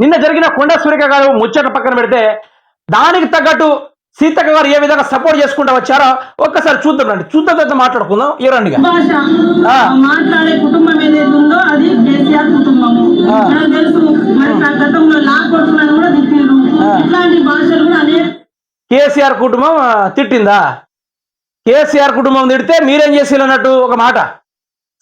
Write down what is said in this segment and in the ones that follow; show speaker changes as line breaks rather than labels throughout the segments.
నిన్న జరిగిన కొండ సూరిక గారు ముచ్చట పక్కన పెడితే దానికి తగ్గట్టు సీతక్క గారు ఏ విధంగా సపోర్ట్ చేసుకుంటూ వచ్చారో ఒక్కసారి చూద్దాం రండి. చూద్దాం తర్వాత మాట్లాడుకుందాం.
భాష
ఆ.
మాట్లాడే కుటుంబం ఏదైతే ఉందో అది కేసీఆర్ కుటుంబము.
ఆ.
మనకు తెలుసు మరి ఆ గతంలో లా కొడుతున్నాను కూడా తిట్టిరు
ఆ.
ఇట్లాంటి భాషలు కూడా అనేక
కేసీఆర్ కుటుంబం తిట్టిందా? కేసీఆర్ కుటుంబం తిడితే మీరేం చేసి అన్నట్టు ఒక మాట?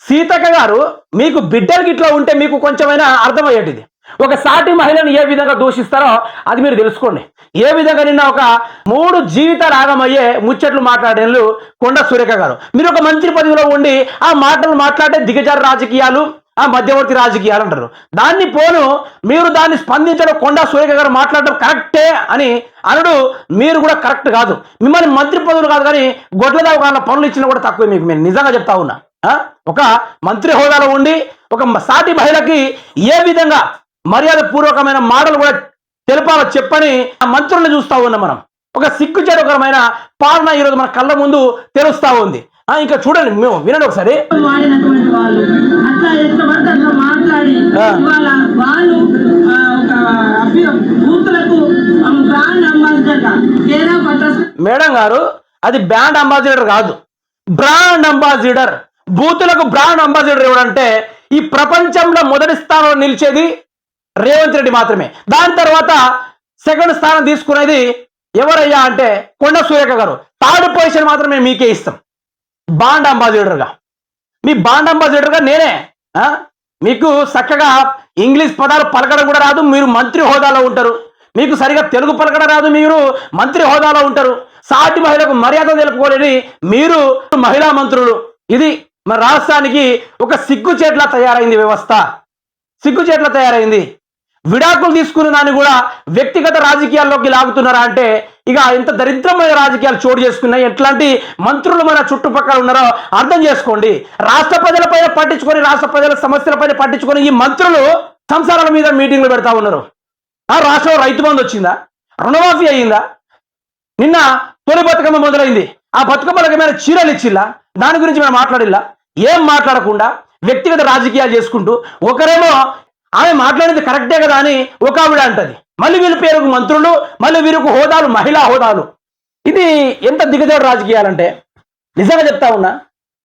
సీతక్క గారు మీకు బిడ్డలకి ఇట్లా ఉంటే మీకు కొంచెమైనా అర్థమయ్యేటిది. ఒక సాటి మహిళను ఏ విధంగా దూషిస్తారో అది మీరు తెలుసుకోండి. ఏ విధంగా నిన్న ఒక మూడు జీవిత రాగమయ్యే ముచ్చట్లు మాట్లాడేళ్ళు కొండ సురేఖ గారు. మీరు ఒక మంత్రి పదవిలో ఉండి ఆ మాటలు మాట్లాడే దిగజారు రాజకీయాలు ఆ మధ్యవర్తి రాజకీయాలు అంటారు. దాన్ని పోను మీరు దాన్ని స్పందించడం కొండా సురేఖ గారు మాట్లాడడం కరెక్టే అని అనడు మీరు కూడా కరెక్ట్ కాదు. మిమ్మల్ని మంత్రి పదవులు కాదు కానీ గొడ్ల దావకాల పనులు ఇచ్చినా కూడా తక్కువ మీకు. నేను నిజంగా చెప్తా ఉన్నా. ఆ? ఒక మంత్రి హోదాలో ఉండి ఒక సాటి మహిళకి ఏ విధంగా మర్యాద పూర్వకమైన మాటలు కూడా తెలపాలో చెప్పని ఆ మంత్రులను చూస్తా ఉన్నాం మనం. ఒక సిగ్గుచేటకరమైన పాలన ఈరోజు మన కళ్ళ ముందు తెలుస్తా ఉంది. ఆ, ఇంకా చూడండి మేము వినండి ఒకసారి. మేడం గారు అది బ్రాండ్ అంబాసిడర్ కాదు. బ్రాండ్ అంబాసిడర్ బూతులకు బ్రాండ్ అంబాసిడర్ ఎవడంటే ఈ ప్రపంచంలో మొదటి స్థానంలో నిలిచేది రేవంత్ రెడ్డి మాత్రమే. దాని తర్వాత సెకండ్ స్థానం తీసుకునేది ఎవరయ్యా అంటే కొండ సూర్యక గారు. థర్డ్ పొజిషన్ మాత్రమే మీకే ఇస్తాం. బాండ్ అంబాసిడర్గా. మీ బాండ్ అంబాసిడర్గా నేనే. మీకు చక్కగా ఇంగ్లీష్ పదాలు పలకడం కూడా రాదు మీరు మంత్రి హోదాలో ఉంటారు. మీకు సరిగా తెలుగు పలకడం రాదు మీరు మంత్రి హోదాలో ఉంటారు. సాటి మహిళకు మర్యాద తెలుపుకోలేని మీరు మహిళా మంత్రులు. ఇది మన రాష్ట్రానికి ఒక సిగ్గుచేట్లా తయారైంది వ్యవస్థ. సిగ్గుచేట్లా తయారైంది. విడాకులు తీసుకున్న దాన్ని కూడా వ్యక్తిగత రాజకీయాల్లోకి లాగుతున్నారా అంటే ఇక ఎంత దరిద్రమైన రాజకీయాలు చోటు చేసుకున్నాయి. ఎట్లాంటి మంత్రులు మన చుట్టుపక్కల ఉన్నారో అర్థం చేసుకోండి. రాష్ట్ర ప్రజలపైన పట్టించుకొని రాష్ట్ర ప్రజల సమస్యలపైన పట్టించుకొని ఈ మంత్రులు సంసారాల మీద మీటింగ్లు పెడతా ఉన్నారు. ఆ రాష్ట్రంలో రైతు బంధు వచ్చిందా? రుణమాఫీ అయ్యిందా? నిన్న తొలి బతుకమ్మ మొదలైంది. ఆ బతుకమ్మలకి ఏమైనా చీరలు ఇచ్చిల్లా? దాని గురించి మనం మాట్లాడిల్లా? ఏం మాట్లాడకుండా వ్యక్తిగత రాజకీయాలు చేసుకుంటూ ఒకరేమో ఆమె మాట్లాడేది కరెక్టే కదా అని ఒక ఆవిడ అంటది. మళ్ళీ వీరి పేరుకు మంత్రులు మళ్ళీ వీరికి హోదాలు మహిళా హోదాలు. ఇది ఎంత దిగజారు రాజకీయాలంటే? నిజంగా చెప్తా ఉన్నా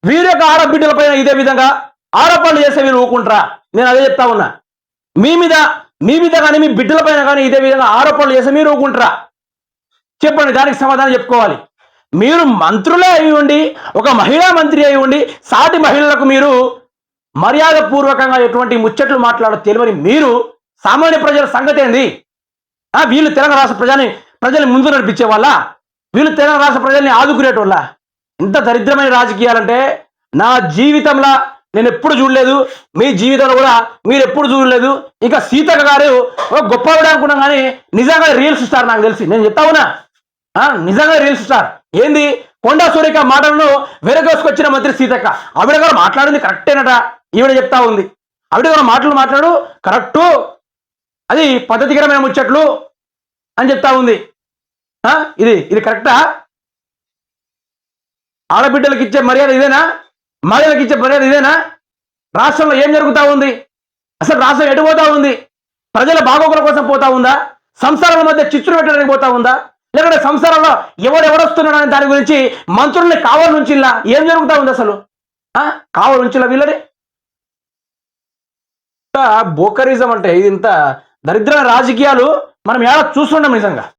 వీరి యొక్క ఆడబిడ్డలపైన ఇదే విధంగా ఆరోపణలు చేస్తే వీరు ఊకుంటారా నేను అదే చెప్తా ఉన్నా. మీ మీద మీ మీద కానీ మీ బిడ్డలపైన కానీ ఇదే విధంగా ఆరోపణలు చేస్తే మీరు ఊకుంటారా చెప్పండి దానికి సమాధానం చెప్పుకోవాలి. మీరు మంత్రులే అయి ఉండి ఒక మహిళా మంత్రి అయి ఉండి సాటి మహిళలకు మీరు మర్యాద పూర్వకంగా ఎటువంటి ముచ్చట్లు మాట్లాడో తెలియని మీరు సామాన్య ప్రజల సంగతి ఏంది? వీళ్ళు తెలంగాణ రాష్ట్ర ప్రజల్ని ప్రజల్ని ముందు నడిపించే వాళ్ళ? వీళ్ళు తెలంగాణ రాష్ట్ర ప్రజల్ని ఆదుకునేటోళ్ళ? ఇంత దరిద్రమైన రాజకీయాలంటే నా జీవితంలో నేను ఎప్పుడు చూడలేదు. మీ జీవితంలో కూడా మీరు ఎప్పుడు చూడలేదు. ఇంకా సీతక్క గారు ఒక గొప్పవాడు అనుకున్నాం కానీ నిజంగా రీల్స్ స్టార్ నాకు తెలిసి. నేను చెప్తా ఉన్నా. ఆ, నిజంగా రీల్స్ స్టార్ ఏంది? కొండా సూర్యక మాటలను వెరగోసుకొచ్చిన మంత్రి సీతక్క. ఆవిడ గారు మాట్లాడింది కరెక్టేనట. ఈవిడ చెప్తా ఉంది. ఆవిడ కూడా మాటలు మాట్లాడు? కరెక్టు. అది పద్ధతికరమైన ముచ్చట్లు అని చెప్తా ఉంది. ఆ, ఇది ఇది కరెక్టా? ఆడబిడ్డలకు ఇచ్చే మర్యాద ఇదేనా? మహిళలకు ఇచ్చే మర్యాద ఇదేనా? రాష్ట్రంలో ఏం జరుగుతూ ఉంది? అసలు రాష్ట్రం ఎటు పోతా ఉంది? ప్రజల బాగోగుల కోసం పోతా ఉందా? సంసారాల మధ్య చిచ్చులు పెట్టడానికి పోతా ఉందా? లేకుంటే సంసారంలో ఎవరెవరు వస్తున్నాడు అనే దాని గురించి మంత్రుల్ని కావాలి నుంచిలా ఏం జరుగుతూ ఉంది అసలు? కావాలి నుంచిలా వీళ్ళని బోకరిజం అంటే ఇది ఇంత దరిద్ర రాజకీయాలు మనం ఎలా చూస్తుండం నిజంగా?